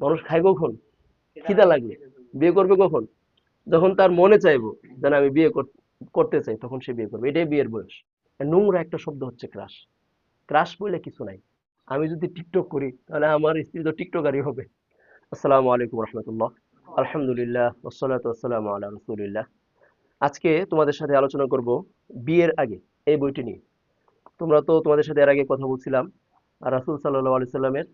মানুষ খায় কখন? খিদা লাগলে। বিয়ে করবে কখন? যখন তার মনে চাইব যেন আমি বিয়ে করতে চাই তখন সে বিয়ে করবে। এটাই বিয়ের বয়স। নোংরা একটা শব্দ হচ্ছে ক্রাশ। ক্রাশ বলে কিছু নাই। আমি যদি টিকটক করি তাহলে আমার স্ত্রী তো টিকটকারই হবে। আসসালামু আলাইকুম রহমতুল্লাহ। আলহামদুলিল্লাহ ওসলাত আসসালামু আলা রসুলিল্লাহ। আজকে তোমাদের সাথে আলোচনা করব বিয়ের আগে এই বইটি নিয়ে। তোমরা তো তোমাদের সাথে এর আগে কথা বলছিলাম। রাসুল সাল্লাহ আলি সাল্লামের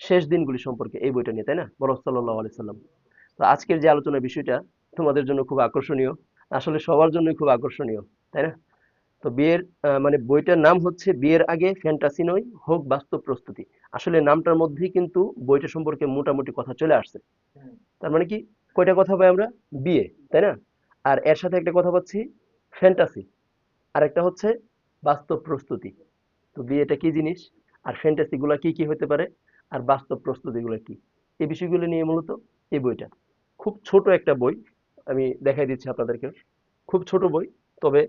শেষ দিনগুলি সম্পর্কে এই বইটা নিয়ে, তাই না? বরফ সাল্লাহ আলি সাল্লাম। তো আজকের যে আলোচনার বিষয়টা তোমাদের জন্য খুব আকর্ষণীয়, আসলে সবার জন্যই খুব আকর্ষণীয়, তাই না? তো বিয়ের মানে বইটার নাম হচ্ছে বিয়ের আগে ফ্যান্টাসি নয়, হোক বাস্তব প্রস্তুতি। আসলে নামটার মধ্যেই কিন্তু বইটা সম্পর্কে মোটামুটি কথা চলে আসছে। তার মানে কি? কয়টা কথা পাই আমরা? বিয়ে, তাই না? আর এর সাথে একটা কথা পাচ্ছি ফ্যান্টাসি। আর একটা হচ্ছে বাস্তব প্রস্তুতি। তো বিয়েটা কি জিনিস? আর ফ্যান্টাসি গুলা কি কি হতে পারে? আর বাস্তব প্রস্তুতি গুলা কি? এই বিষয়গুলো নিয়ে মূলত এই বইটা। খুব ছোট একটা বই, আমি দেখাই দিচ্ছি আপনাদেরকে। খুব ছোট বই, তবে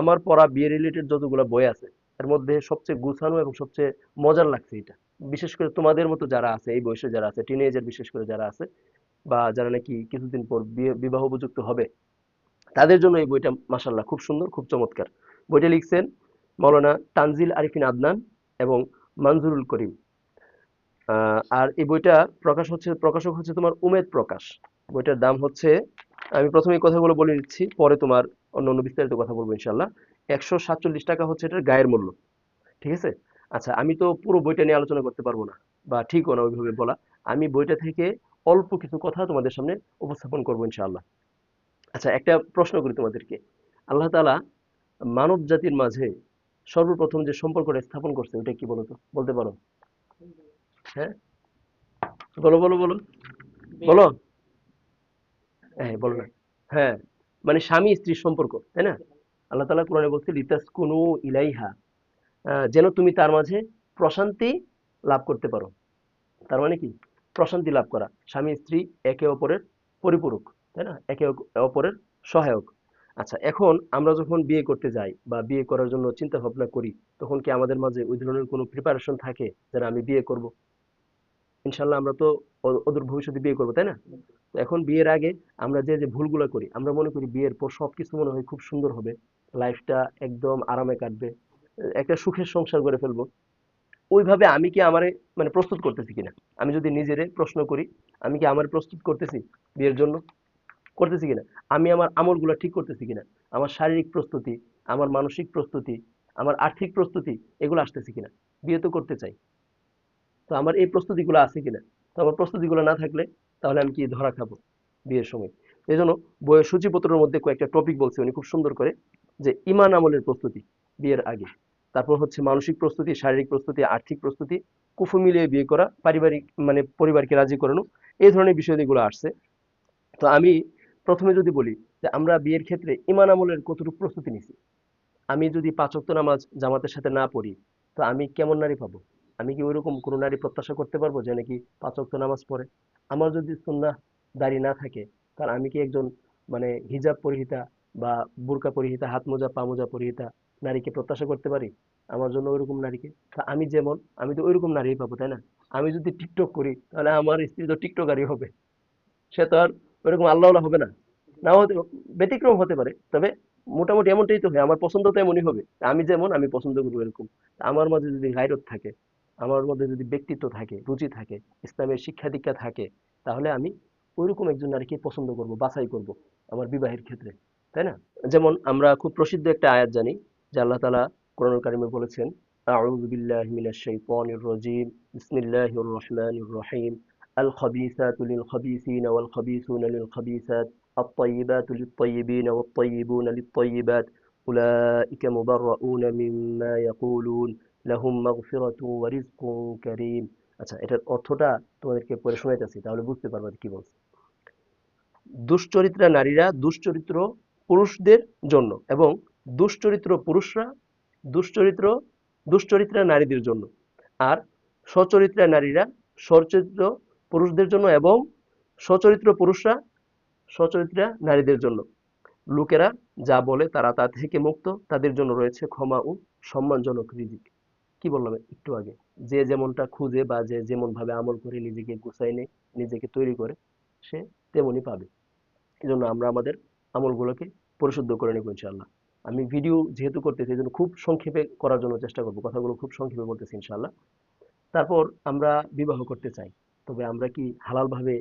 আমার পড়া বিয়ে রিলেটেড যতগুলো বই আছে, এর মধ্যে সবচেয়ে গুছানো এবং সবচেয়ে মজার লাগছে এটা। বিশেষ করে তোমাদের মতো যারা আছে, এই বয়সে যারা আছে টিনেজার বিশেষ করে যারা আছে, বা যারা নাকি কিছুদিন পর বিবাহ উপযুক্ত হবে, তাদের জন্য এই বইটা মাসাল্লাহ খুব সুন্দর, খুব চমৎকার। বইটা লিখছেন মৌলানা তানজিল আরিফিন আদনান এবং মঞ্জুরুল করিম। আর এই বইটা প্রকাশ হচ্ছে, প্রকাশক হচ্ছে তোমার উমেদ প্রকাশ। বইটার দাম হচ্ছে, আমি প্রথমে কথাগুলো বলে দিচ্ছি পরে তোমার অন্য অন্য বিস্তারিত কথা বলব ইনশাল্লাহ একশো সাতচল্লিশ টাকা হচ্ছে এটার গায়ের মূল্য, ঠিক আছে? আচ্ছা আমি তো পুরো বইটা নিয়ে আলোচনা করতে পারব না, বা ঠিকও না ওইভাবে বলা। আমি বইটা থেকে অল্প কিছু কথা তোমাদের সামনে উপস্থাপন করব ইনশাআল্লাহ। আচ্ছা একটা প্রশ্ন করি তোমাদেরকে। আল্লাহ তালা মানব জাতির মাঝে সর্বপ্রথম যে সম্পর্কটা স্থাপন করছে ওটা কি বলো তো বলতে পারো। হ্যাঁ? বলো বলো বলো। বলো। হ্যাঁ বলো না। হ্যাঁ মানে স্বামী স্ত্রীর সম্পর্ক তাই না? আল্লাহ তাআলা কোরআনে বলছে লিতাসকুনু ইলাইহা। যেন তুমি তার মাঝে প্রশান্তি লাভ করতে পারো। তার মানে কি? প্রশান্তি লাভ করা। স্বামী স্ত্রী একে অপরের পরিপূরক তাই না? একে অপরের সহায়ক। আচ্ছা এখন আমরা যখন বিয়ে করতে যাই বা বিয়ে করার জন্য চিন্তা ভাবনা করি তখন কি আমাদের মাঝে ওই ধরনের কোনো প্রিপারেশন থাকে যেন আমি বিয়ে করব? ইনশাল্লাহ আমরা তো অদূর ভবিষ্যতে বিয়ে করব, তাই না? এখন বিয়ের আগে আমরা যে যে ভুলগুলো করি, আমরা মনে করি বিয়ের পর সবকিছু মনে হয় খুব সুন্দর হবে, লাইফটা একদম আরামে কাটবে, একটা সুখের সংসার করে ফেলব। ওইভাবে আমি কি আমারে মানে প্রস্তুত করতেছি কিনা? আমি যদি নিজেরে প্রশ্ন করি, আমি কি আমার প্রস্তুত করতেছি বিয়ের জন্য? করতেছি কিনা? আমি আমার আমলগুলো ঠিক করতেছি কিনা? আমার শারীরিক প্রস্তুতি, আমার মানসিক প্রস্তুতি, আমার আর্থিক প্রস্তুতি, এগুলো আসতেছে কিনা? বিয়ে তো করতে চাই। তো আমার এই প্রস্তুতিগুলো আছে কিনা? তো আমার প্রস্তুতিগুলো না থাকলে তাহলে আমি কি ধরা খাব বিয়ের সময়? এই জন্য বইয়ের সূচিপত্রের মধ্যে কয়েকটা টপিক বলছে উনি খুব সুন্দর করে, যে ইমান আমলের প্রস্তুতি, বিয়ের আগে। তারপর হচ্ছে মানসিক প্রস্তুতি, শারীরিক প্রস্তুতি, আর্থিক প্রস্তুতি, কুফু মিলিয়ে বিয়ে করা, পারিবারিক মানে পরিবারকে রাজি করানো এই ধরনের বিষয়গুলো আসছে। তো আমি প্রথমে যদি বলি যে আমরা বিয়ের ক্ষেত্রে ইমান আমলের কতটুকু প্রস্তুতি নিছি? আমি যদি পাঁচ ওয়াক্ত নামাজ জামাতের সাথে না পড়ি, তো আমি কেমন নারী পাবো? আমি কি ওইরকম কোনো নারী প্রত্যাশা করতে পারব যে নাকি পাঁচ ওয়াক্ত নামাজ পড়ে? আমার যদি সুন্নাহ দাড়ি না থাকে তাহলে আমি কি একজন মানে হিজাব পরিহিতা বা বুরকা পরিহিতা, হাত মোজা, পা মোজা পরিহিতা নারীকে প্রত্যাশা করতে পারি? আমার জন্য ওইরকম নারীকে? তা আমি যেমন, আমি তো ওইরকম নারী পাবো, তাই না? আমি যদি টিকটক করি, তাহলে আমার স্ত্রী তো টিকটকারই হবে। সে তো আর ওইরকম আল্লাহ হবে না। না হতে, ব্যতিক্রম হতে পারে, তবে মোটামুটি এমনটাই তো হয়, আমার পছন্দ তো এমনই হবে। আমি যেমন, আমি পছন্দ করব এরকম আমার মাঝে যদি গাইরত থাকে আমার মধ্যে যদি ব্যক্তিত্ব থাকে রুচি থাকে ইসলামের শিক্ষা দীক্ষা থাকে তাহলে আমি ওইরকম একজন নারীকে পছন্দ করব বাছাই করব আমার বিবাহের ক্ষেত্রে তাই না যেমন আমরা খুব প্রসিদ্ধ একটা আয়াত জানি যে আল্লাহ তাআলা কোরআন কারিমে বলেছেন আউযু বিল্লাহি মিনাশ শাইতানির রাজিম বিসমিল্লাহির রহমানির রহিম আল খাবিসাতু লিল খাবিসিনা ওয়াল খাবিসুনা লিল খাবিসাত الطيبات للطيبين والطيبون للطيبات أولئك مبرؤون مما يقولون আচ্ছা এটার অর্থটা তোমাদেরকে শোনাইতেছি, তাহলে বুঝতে পারবা কি বলছে। দুশ্চরিত্রা নারীরা দুশ্চরিত্র পুরুষদের জন্য এবং দুশ্চরিত্র পুরুষরা দুশ্চরিত্র দুশ্চরিত্রা নারীদের জন্য। আর সচরিত্রা নারীরা সচরিত্র পুরুষদের জন্য এবং সচরিত্র পুরুষরা সচরিত্রা নারীদের জন্য। লোকেরা যা বলে তারা তা থেকে মুক্ত, তাদের জন্য রয়েছে ক্ষমা ও সম্মানজনক রিজিক। কি বললাম একটু আগে? যে যেমনটা খুঁজে বা যে যেমন ভাবে আমল করে নিজেকে গুছাই নেয়, নিজেকে তৈরি করে, সে তেমনই পাবে। এই জন্য আমরা আমাদের আমলগুলোকে পরিশুদ্ধ করে নেব ইনশাআল্লাহ। আমি ভিডিও যেহেতু করতেছি এই খুব সংক্ষেপে করার জন্য চেষ্টা করব। কথাগুলো খুব সংক্ষেপে বলতেছি ইনশাআল্লাহ। তারপর আমরা বিবাহ করতে চাই। তবে আমরা কি হালালভাবে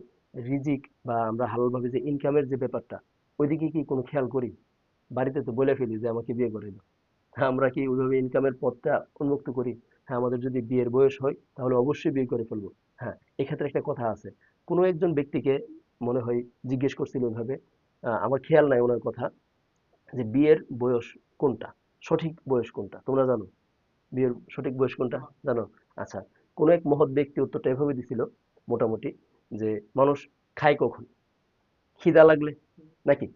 রিজিক বা আমরা হালালভাবে যে ইনকামের যে ব্যাপারটা, ওইদিকে কি কোনো খেয়াল করি? বাড়িতে তো বলে ফেলি যে আমাকে বিয়ে করে দাও। হ্যাঁ আমরা কি ওইভাবে ইনকামের পথটা উন্মুক্ত করি? হ্যাঁ আমাদের যদি বিয়ের বয়স হয়, তাহলে অবশ্যই বিয়ে করে ফেলব। হ্যাঁ এক্ষেত্রে একটা কথা আছে। কোনো একজন ব্যক্তিকে মনে হয় জিজ্ঞেস করছিল ওইভাবে আমার খেয়াল নাই ওনার কথা, যে বিয়ের বয়স কোনটা? সঠিক বয়স কোনটা? তোমরা জানো? বিয়ের সঠিক বয়স কোনটা? জানো? আচ্ছা কোনো এক মহৎ ব্যক্তি উত্তরটা এভাবে দিছিল, মোটামুটি, যে মানুষ খায় কখন? খিদা লাগলে? নাকি?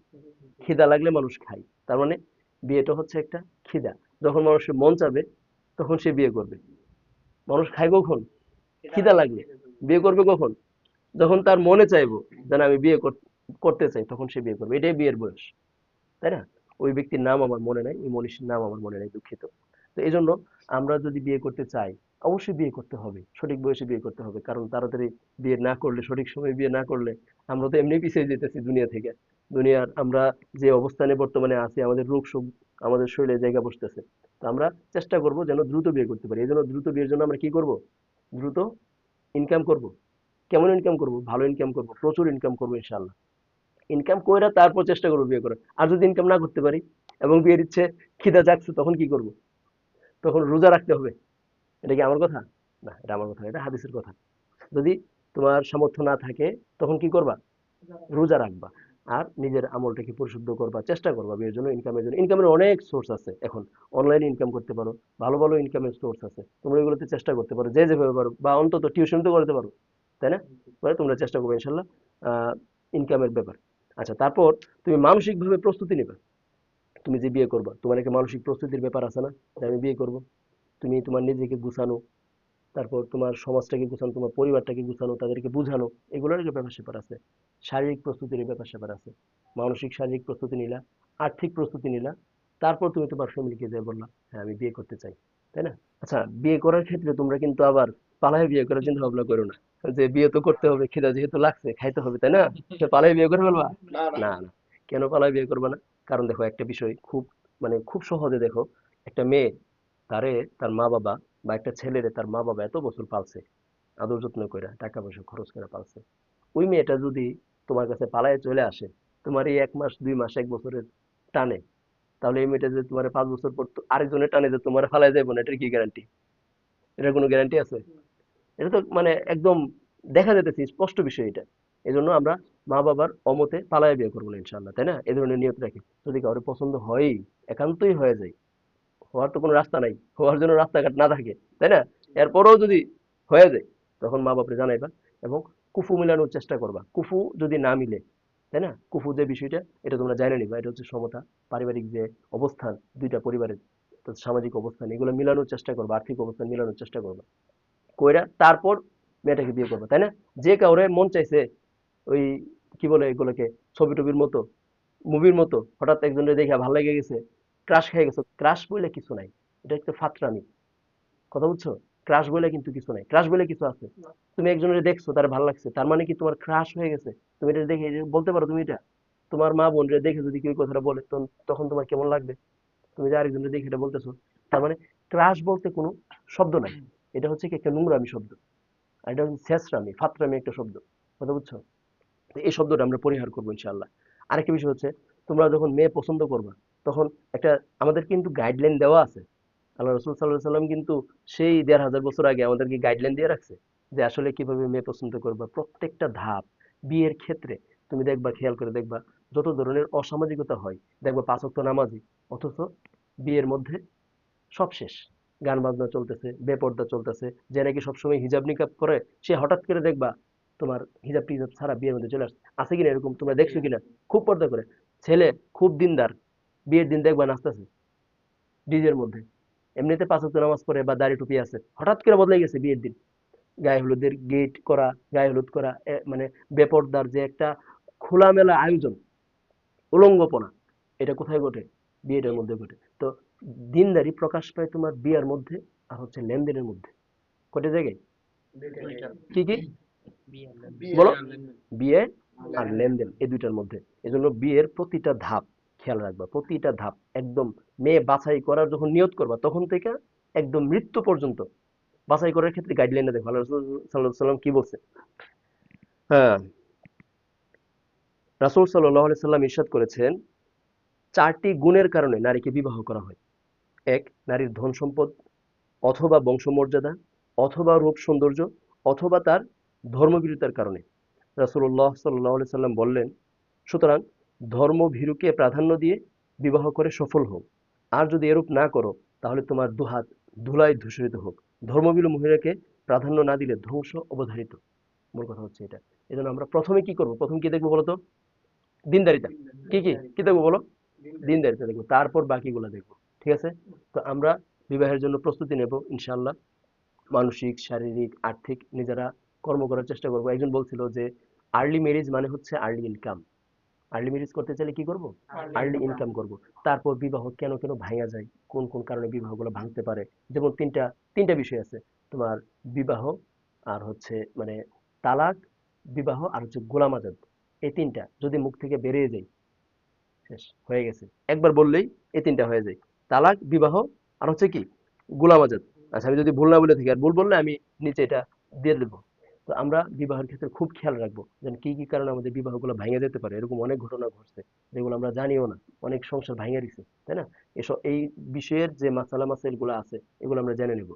খিদা লাগলে মানুষ খায়। তার মানে বিয়েটা হচ্ছে একটা খিদা। যখন মানুষের মন চাবে তখন সে বিয়ে করবে। মানুষ খায় কখন? খিদা লাগলে বিয়ে করবে কখন? যখন তার মনে চাইব যেন আমি বিয়ে করতে চাই তখন সে বিয়ে করবে। এটাই বিয়ের বয়স। তাই না? ওই ব্যক্তির নাম আমার মনে নাই ওই মনীষীর নাম আমার মনে নাই দুঃখিত। তো এই জন্য আমরা যদি বিয়ে করতে চাই অবশ্যই বিয়ে করতে হবে, সঠিক বয়সে বিয়ে করতে হবে। কারণ তাড়াতাড়ি বিয়ে না করলে, সঠিক সময়ে বিয়ে না করলে আমরা তো এমনি পিছিয়ে যেতেছি দুনিয়া থেকে। দুনিয়ার আমরা যে অবস্থানে বর্তমানে আছি, আমাদের রোগ শোক আমাদের শরীরে জায়গা বসতেছে। তো আমরা চেষ্টা করব যেন দ্রুত বিয়ে করতে পারি। এই জন্য দ্রুত বিয়ের জন্য আমরা কি করব? দ্রুত ইনকাম করব। কেমন ইনকাম করব? ভালো ইনকাম করব, প্রচুর ইনকাম করব ইনশাআল্লাহ। ইনকাম করে তারপর চেষ্টা করব বিয়ে করার। আর যদি ইনকাম না করতে পারি এবং বিয়ের ইচ্ছে খিদা জাগছে, তখন কি করব? তখন রোজা রাখতে হবে। এটা কি আমার কথা? না, এটা আমার কথা এটা হাদিসের কথা। যদি তোমার সামর্থ্য না থাকে, তখন কি করবা? রোজা রাখবা। আর নিজের আমলটাকে পরিশুদ্ধ করবা, চেষ্টা করবা বিয়ের জন্য ইনকামের জন্য। ইনকামের অনেক সোর্স আছে এখন। অনলাইনে ইনকাম করতে পারো, ভালো ভালো ইনকামের সোর্স আছে। তোমরা এগুলোতে চেষ্টা করতে পারো, যে যেভাবে পারো, বা অন্তত টিউশন তো করতে পারো, তাই না? পরে তোমরা চেষ্টা করবে ইনশাল্লাহ ইনকামের ব্যাপার। আচ্ছা তারপর তুমি মানসিকভাবে প্রস্তুতি নেবে। তুমি যে বিয়ে করবা, তোমার একটা মানসিক প্রস্তুতির ব্যাপার আছে না, যে আমি বিয়ে করব? তুমি তোমার নিজেকে গুছানো তারপর তোমার সমাজটাকে গুছানো তোমার পরিবারটাকে গুছানো তাদেরকে বুঝানো এগুলোর একটা ব্যাপার স্যাপার আছে। শারীরিক প্রস্তুতির ব্যাপার স্যাপার আছে। মানসিক শারীরিক প্রস্তুতি নিলা আর্থিক প্রস্তুতি নিলা তারপর তুমি তোমার ফ্যামিলিকে যে বললা হ্যাঁ আমি বিয়ে করতে চাই। তাই না? আচ্ছা বিয়ে করার ক্ষেত্রে তোমরা কিন্তু আবার পালায় বিয়ে করার চিন্তা ভাবনা করো না। যে বিয়ে তো করতে হবে খিদা যেহেতু লাগছে খাইতে হবে তাই না? পালায় বিয়ে করে ফেলবা? না না। না না। কেন পালায় বিয়ে করবে না? কারণ দেখো একটা বিষয় খুব মানে খুব সহজে দেখো একটা মেয়ে তারে, তার মা বাবা বা একটা ছেলেরে তার মা বাবা এত বছর পালছে, আদর যত্ন করে টাকা পয়সা খরচ করে পালছে। ওই মেয়েটা যদি তোমার কাছে পালায় চলে আসে, তোমার এই এক মাস, দুই মাস, এক বছরের টানে, তাহলে এই মেয়েটা যে তোমার পাঁচ বছর পর আরেকজনের টানে যে তোমার ফালায় যাব না, এটার কি গ্যারান্টি এটার কোনো গ্যারান্টি আছে? এটা তো মানে একদম দেখা যেতেছে স্পষ্ট বিষয় এটা। এই জন্য আমরা মা বাবার অমতে পালায় বিয়ে করব না ইনশাল্লাহ তাই না? এই ধরনের নিয়ত রাখি। যদি কারোর পছন্দ হয়ই, একান্তই হয়ে যায় হওয়ার তো কোনো রাস্তা নাই, হওয়ার জন্য রাস্তাঘাট না থাকে, তাই না? এরপরেও যদি হয়ে যায়, তখন মা বাপরে জানাইবা এবং কুফু মিলানোর চেষ্টা করবা। কুফু যদি না মিলে, তাই না? কুফু যে বিষয়টা, এটা তোমরা জানে নিবা, এটা হচ্ছে সমতা, পারিবারিক যে অবস্থান, দুইটা পরিবারের সামাজিক অবস্থান, এগুলো মিলানোর চেষ্টা করবা, আর্থিক অবস্থান মিলানোর চেষ্টা করবা। কইরা তারপর মেয়েটাকে বিয়ে করবা, তাই না? যে কাউরে মন চাইছে, ওই কি বলে এগুলোকে ছবি টবির মতো, মুভির মতো, হঠাৎ একজনের দেখে ভালো লেগে গেছে ক্রাশ খেয়ে গেছে। ক্রাশ বলে কিছু নাই। এটা একটা ফাতরামি। কথা বুঝছ? ক্রাশ বলে কিন্তু কিছু নাই। ক্রাশ বলে কিছু আছে। তুমি একজনের দেখছ তার ভালো লাগছে। তার মানে কি তোমার ক্রাশ হয়ে গেছে? তুমি এটা দেখে বলতে পারো তুমি এটা? তোমার মা বোন দেখে যদি কেউ কথাটা বলে তখন তোমার কেমন লাগবে? তুমি যে আরেকজনের দেখে এটা বলতেছো। তার মানে ক্রাশ বলতে কোনো শব্দ নাই। এটা হচ্ছে কি একটা নোংরামি শব্দ। আর এটা হচ্ছে ছেঁচড়ামি ফাতরামি একটা শব্দ। কথা বুঝছ? এই শব্দটা আমরা পরিহার করব ইনশাআল্লাহ। আরেকটা বিষয় হচ্ছে তোমরা যখন মেয়ে পছন্দ করবা তখন একটা আমাদের কিন্তু গাইডলাইন দেওয়া আছে। আল্লাহ রসুল সাল্লাহ সাল্লাম কিন্তু সেই দেড় হাজার বছর আগে আমাদেরকে গাইডলাইন দিয়ে রাখছে যে আসলে কীভাবে মেয়ে পছন্দ করবা। প্রত্যেকটা ধাপ বিয়ের ক্ষেত্রে তুমি দেখবা, খেয়াল করে দেখবা, যত ধরনের অসামাজিকতা হয়, দেখবা পাঁচ ওয়াক্ত নামাজি, অথচ বিয়ের মধ্যে সব শেষ। গান বাজনা চলতেছে, বেপর্দা চলতেছে, যে নাকি সবসময় হিজাব নিকাব করে, সে হঠাৎ করে দেখবা তোমার হিজাব টিজাব ছাড়া বিয়ের মধ্যে চলে আসছে। আছে কিনা এরকম? তোমরা দেখছ কিনা? খুব পর্দা করে। ছেলে খুব দিনদার বিয়ের দিন দেখবা নাচতেছে ডিজের মধ্যে। এমনিতে পাঁচ ওয়াক্ত নামাজ পড়ে বা দাড়ি টুপি আছে হঠাৎ করে বদলে গেছে বিয়ের দিন। গায়ে হলুদের গেট করা গায়ে হলুদ করা মানে বেপরদার যে একটা খোলামেলা আয়োজন উলঙ্গপনা এটা কোথায় ঘটে? বিয়েটার মধ্যে ঘটে। তো দিনদারি প্রকাশ পায় তোমার বিয়ের মধ্যে আর হচ্ছে লেনদেনের মধ্যে। কয়টা জায়গায়? কি কি? বলো। বিয়ে আর লেনদেন এই দুইটার মধ্যে। এজন্য বিয়ের প্রতিটা ধাপ খেয়াল রাখবা, প্রতিটা ধাপ একদম মেয়ে বাছাই করার যখন নিয়ত করবা, তখন থেকে একদম মৃত্যু পর্যন্ত বাছাই করার ক্ষেত্রে গাইডলাইনে দেখো আল্লাহ আলাইহি সাল্লাম কি বলছে? হ্যাঁ রাসূল আলাইহি সাল্লাম ইরশাদ করেছেন, চারটি গুণের কারণে নারীকে বিবাহ করা হয়। এক, নারীর ধন সম্পদ, অথবা বংশমর্যাদা, অথবা রূপ সৌন্দর্য, অথবা তার ধর্মভীরুতার কারণে। রাসূলুল্লাহ সাল্লাল্লাহু আলাইহি সাল্লাম বললেন, সুতরাং ধর্মভীরুকে প্রাধান্য দিয়ে বিবাহ করে সফল হোক। আর যদি এরূপ না করো, তাহলে তোমার দুহাত ধুলায় ধূসরিত হোক। ধর্মভীরু মহিলাকে প্রাধান্য না দিলে ধ্বংস অবধারিত। মূল কথা হচ্ছে এটা। এজন্য আমরা প্রথমে কি করব? প্রথম কি দেখব বলো তো দিনদারিতা। কি কি কি দেখব বলো? দিনদারিতা দেখব। তারপর বাকিগুলো দেখব। ঠিক আছে? তো আমরা বিবাহের জন্য প্রস্তুতি নেব ইনশাল্লাহ মানসিক, শারীরিক, আর্থিক নিজেরা কর্ম করার চেষ্টা করব। একজন বলছিল যে আর্লি ম্যারেজ মানে হচ্ছে আর্লি ইনকাম আর্লি ম্যারেজ করতে চাইলে কি করব? আর্লি ইনকাম করব। তারপর বিবাহ কেন কেন ভাঙা যায়? কোন কোন কারণে বিবাহগুলো ভাঙতে পারে? যেমন তিনটা তিনটা বিষয় আছে। তোমার বিবাহ আর হচ্ছে মানে তালাক বিবাহ আর হচ্ছে গোলাম আজাদ। এই তিনটা যদি মুখ থেকে বেরিয়ে যায় শেষ হয়ে গেছে। একবার বললেই এই তিনটা হয়ে যায়। তালাক বিবাহ আর হচ্ছে কি? গোলাম আজাদ। আচ্ছা আমি যদি ভুল না বলে থাকি আর ভুল বললে আমি নিচে এটা দিয়ে দেবো। তো আমরা বিবাহের ক্ষেত্রে খুব খেয়াল রাখব যেন কি কি কারণে আমাদের বিবাহগুলো ভেঙে যেতে পারে, এরকম অনেক ঘটনা ঘটছে, যেগুলো আমরা জানিও না, অনেক সংসার ভেঙে দিছে, তাই না? এসব, এই বিষয়ের যে মাসালা মাসাইলগুলো আছে, এগুলো আমরা জেনে নেব।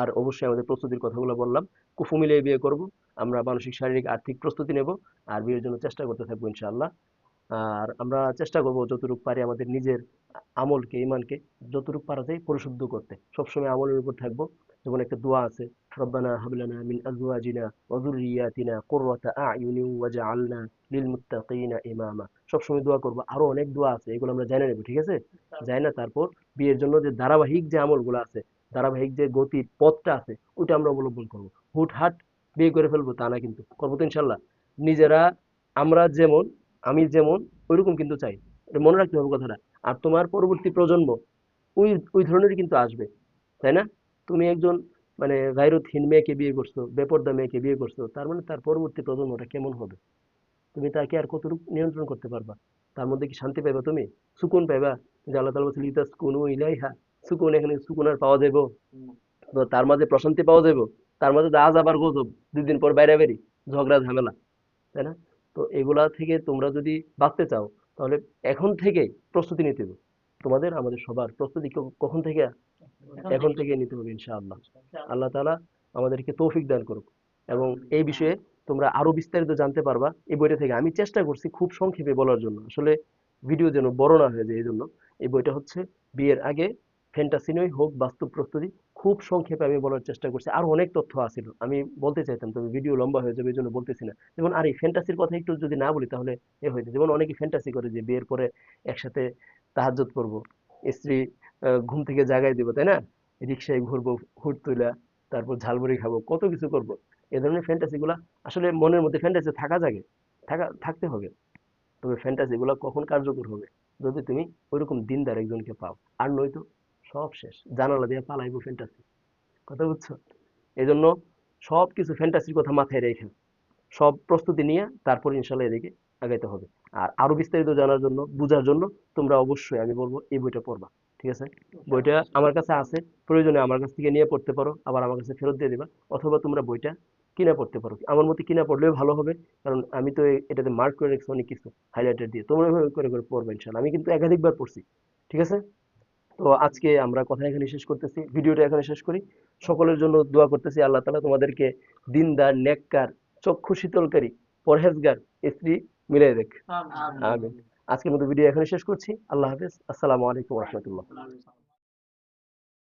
আর অবশ্যই আমাদের প্রস্তুতির কথাগুলো বললাম, কুফু মিলিয়ে বিয়ে করব, আমরা মানসিক, শারীরিক, আর্থিক প্রস্তুতি নেব, আর বিয়ের জন্য চেষ্টা করতে থাকব ইনশাআল্লাহ। আর আমরা চেষ্টা করব যতটুকু পারি আমাদের নিজের আমলকে ইমানকে যতটুকু পারা যায় পরিশুদ্ধ করতে। সবসময় আমলের উপর থাকব। যেমন একটা দোয়া আছে, রব্বানা হাবলানা মিন আজওয়াজিনা ওয়া যুররিয়াতিনা কুররাতা আ'য়ুনিন ওয়াজআলনা লিল মুত্তাকিনা ইমামা। সবসময় দোয়া করব। আরও অনেক দোয়া আছে, এগুলো আমরা জেনে নেব, ঠিক আছে? যাই না, তারপর বিয়ের জন্য যে ধারাবাহিক যে আমলগুলো আছে, ধারাবাহিক যে গতির পথটা আছে ওটা আমরা অবলম্বন করব। হুটহাট বিয়ে করে ফেলব, তা না কিন্তু। করব তো ইনশাল্লাহ নিজেরা, আমরা যেমন, আমি যেমন, ওইরকম কিন্তু চাই। এটা মনে রাখতে হবে কথাটা। আর তোমার পরবর্তী প্রজন্ম, ওই ওই ধরনেরই কিন্তু আসবে, তাই না? তুমি একজন মানে গায়রতহীন মেয়েকে বিয়ে করছ, বেপর্দা মেয়েকে বিয়ে করছ, তার মানে তার পরবর্তী প্রজন্মটা কেমন হবে? তুমি তাকে আর কতটুকু নিয়ন্ত্রণ করতে পারবা? তার মধ্যে কি শান্তি পাইবা তুমি? সুকুন পাইবা? যে আল্লাহ তালা বলছে লিতা সুকুন ইলাইহা সুকুন এখানে সুকুন আর পাওয়া যাইব। তো তার মাঝে প্রশান্তি পাওয়া যাইব। তার মাঝে আজ আবার গজব, দুই দিন পর বাইরে বেরি ঝগড়া, ঝামেলা, তাই না? তো এগুলা থেকে তোমরা যদি বাঁচতে চাও, তাহলে এখন থেকে প্রস্তুতি নিতে তোমাদের, আমাদের সবার প্রস্তুতি কখন থেকে এখন থেকে নিতে হবে ইনশাআল্লাহ। আল্লাহ তাআলা আমাদেরকে তৌফিক দান করুক এবং এই বিষয়ে তোমরা আরও বিস্তারিত জানতে পারবা এই বইটা থেকে। আমি চেষ্টা করছি খুব সংক্ষেপে বলার জন্য। আসলে ভিডিও যেন বড় না হয়ে যায় এই জন্য। এই বইটা হচ্ছে বিয়ের আগে ফ্যান্টাসি নয় হোক বাস্তব প্রস্তুতি খুব সংক্ষেপে আমি বলার চেষ্টা করছি। আর অনেক তথ্য আছিল। আমি বলতে চাইতাম তবে ভিডিও লম্বা হয়ে যাবে এই জন্য বলতেছি না। যেমন আর এই ফ্যান্টাসির কথা একটু যদি না বলি তাহলে এ হয়ে যায়। যেমন অনেকে ফ্যান্টাসি করে যে বিয়ের পরে একসাথে তাহাজ্জুদ করব স্ত্রী ঘুম থেকে জাগাই দিব, তাই না? রিক্সায় ঘুরবো, হুট তুলা তারপর ঝালমুড়ি খাব, কত কিছু করব। এ ধরনের ফ্যান্টাসি গুলা আসলে মনের মধ্যে ফ্যান্টাসি থাকা জাগে, থাকা, থাকতে হবে। তবে ফ্যান্টাসি গুলা কখন কার্যকর হবে? যদি তুমি ওইরকম দিনদার একজনকে পাও, আর নয়তো সব শেষ, জানালা দিয়ে পালাইবো ফ্যান্টাসি কথা বুঝছ? এই জন্য সব কিছু ফ্যান্টাসির কথা মাথায় রেখে, সব প্রস্তুতি নিয়ে তারপর ইনশাল্লাহ এদিকে আগাইতে হবে। আর আরও বিস্তারিত জানার জন্য, বোঝার জন্য তোমরা অবশ্যই আমি বলব, এই বইটা পড়বা। ঠিক আছে? বইটা আমার কাছে আছে প্রয়োজনে আমার কাছ থেকে নিয়ে পড়তে পারো আবার আমার কাছে ফেরত দিয়ে দিবা। অথবা তোমরা বইটা কিনে পড়তে পারো। আমার মতে কিনা পড়লেও ভালো হবে কারণ আমি তো এটাতে মার্ক করে রেখেছি অনেক কিছু হাইলাইটার দিয়ে। তোমরা এভাবে করে করে পড়বে ইনশাল্লাহ আমি কিন্তু একাধিকবার পড়ছি ঠিক আছে? তো আজকে আমরা কথা এখানে শেষ করতেছি ভিডিওটা এখানে শেষ করি। সকলের জন্য দোয়া করতেছি আল্লাহ তাআলা তোমাদেরকে দিনদার নেককার চক্ষু শীতলকারী পরহেজগার স্ত্রী মিলাই দেখ। আমিন। আজকের মতো ভিডিও এখানে শেষ করছি। আল্লাহ হাফিজ। আসসালামু আলাইকুম রহমতুল্লাহ।